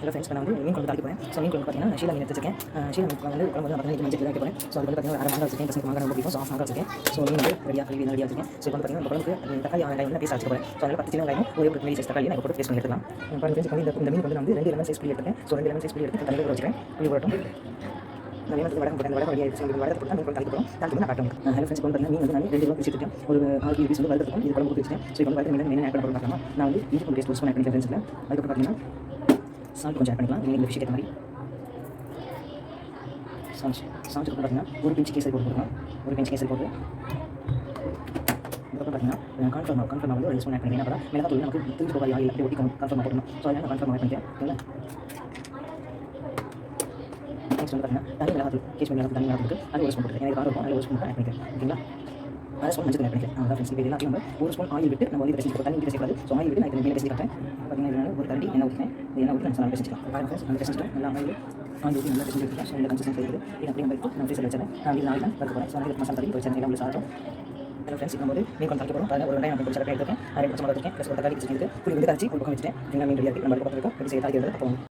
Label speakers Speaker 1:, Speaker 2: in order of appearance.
Speaker 1: Hello friends நான் வந்து மீன் குழம்பு தாக்கி போகிறேன் ஸோ மீன் குழம்பு பார்த்தீங்கன்னா ஷீலா மீன் எடுத்துருக்கேன் ஷீலா மீன் வந்து குழம்பு வந்து பார்த்தீங்கன்னா மஞ்சள் வைக்க போகிறேன் ஸோ அது வந்து பார்த்தீங்கன்னா அரை மாங்காய் வச்சிருக்கேன். பசங்க மாங்காய் ரொம்ப பிடிக்கும். ஸோ ஆஃப் மாங்காய் வச்சிருக்கேன். ஸோ மீன் வந்து ரெடியாக கழுவி ரெடியாக வச்சிருக்கேன். ஸோ இப்போ வந்து பார்த்தீங்கன்னா இந்த குழம்புக்கு தக்காளி ஆங்காய் வந்து பேச வச்சு போகிறேன் ஸோ அதில் பத்து சின்ன வெங்காயம் ஒரு ஒரு மீன் தக்காளி நான் போட்டு பேஸ்ட் பண்ணி எடுத்துக்கலாம். பாருங்க ஃப்ரெண்ட்ஸ் இப்போ இந்த மீன் வந்து வந்து ரெண்டு லெமன் சைஸ் புளி எடுத்துக்கேன் ஸோ ரெண்டு லெமன் சைஸ் புளி எடுத்து தண்ணி கூட வச்சிருக்கேன். புளி போட்டும் நான் மீன் வந்து வடகம் போட்டேன். வடகம் வழியாக ஆயிடுச்சு. நம்ம வடகம் போட்டு மீன் குழம்பு தாக்கி போகிறோம் தாக்கி நான் காட்டுவோம் ஹலோ ஃப்ரெண்ட்ஸ் இப்போ வந்து மீன் வந்து நான் ரெண்டு கிலோ பிடிச்சிருக்கேன் ஒரு ஆறு கிலோ பீஸ் வந்து வறுத்துருக்கோம் இது குழம்பு வச்சுட்டேன் ஸோ இப்போ வந்து மீன் மீன் ஆட் பண்ண பார்க்கலாம் நான் வந்து இஞ்சி பூண்டு பேஸ்ட் யூஸ் பண்ண பண்ணிக்கிறேன் ஃப்ரெண்ட்ஸில் அதுக்கப்புறம் பார்த்தீங்கன்னா சால்ட் கொஞ்சம் ஆட் பண்ணிக்கலாம். நீங்கள் இந்த ஃபிஷ் ஏற்ற மாதிரி சால்ட் சால்ட் பார்த்தீங்கன்னா ஒரு பிஞ்சு கேசரி போட்டு கொடுக்கலாம். ஒரு பிஞ்சு கேசரி போட்டு அதுக்கப்புறம் பார்த்தீங்கன்னா கன்ஃபார்ம் கன்ஃபார்ம் வந்து ஒரு ஸ்பூன் ஆட் பண்ணிக்கிறேன் ஏன்னா மிளகா தூள் நமக்கு திருப்பி போகாது. ஆயில் அப்படி ஒட்டி கன்ஃபார்ம் போடணும் ஸோ அதனால் கன்ஃபார்ம் ஆட் பண்ணிக்கிறேன் ஓகேங்களா நெக்ஸ்ட் வந்து பார்த்தீங்கன்னா தனி மிளகா தூள் கேஸ் மிளகா தனி மிளகா தூள் அது ஒரு ஸ்பூன் போட்டுருக்கேன் எனக்கு காரம் அதில் ஒரு ஸ்பூன் ஆட் பண்ணிக்கிறேன். ஓகேங்களா அரை ஸ்பூன் மஞ்சள் ஆட் அதான் ஃப்ரெண்ட்ஸ் இப்போ எல்லாத்தையும் நம்ம ஒரு ஸ்பூன் ஆயில் விட்டு நம்ம வந்து பேசி தண்ணி விட்டு சேர்க்காது ஸோ ஆயில் விட்டு நான் இப்போ மீன் பேசி காட்டேன் பார்த்தீங்கன்னா ஒரு தண்ணி எண்ணெய் ஊற்றுறேன் எண்ணெய் ஊற்றி நம்ம பேசிக்கலாம் பாருங்க ஃப்ரெண்ட்ஸ் நம்ம பேசிக்கலாம் நல்லா ஆயில் ஆயில் ஊற்றி நல்லா பேசி எடுத்துக்கலாம் ஸோ இந்த கன்சிஸ்டன்ஸ் இருக்குது. இது அப்படியே நம்ம எடுத்து நான் பேசி வச்சிடறேன். நான் இது நாள் தான் வறுக்க போகிறேன் ஸோ அதுக்கு மசாலா தண்ணி வச்சு எல்லாம் சாப்பிட்டோம் ஹலோ ஃப்ரெண்ட்ஸ் நம்ம வந்து மீன் கொஞ்சம் போகிறோம் பாருங்க ஒரு வெங்காயம் நான் கொஞ்சம் எடுத்துருக்கேன். நிறைய பச்சை மிளகா இருக்கேன் ப்ளஸ் ஒரு தக்காளி வச்சுருக்கு புளி வந்து கழிச்சு ஒரு பக்கம் வச்சுட்டேன் மீன் ரெடியாக இருக்குது நம்ம பக்கம் இருக்கும். எப்படி செய்ய தாக்கி அப்போ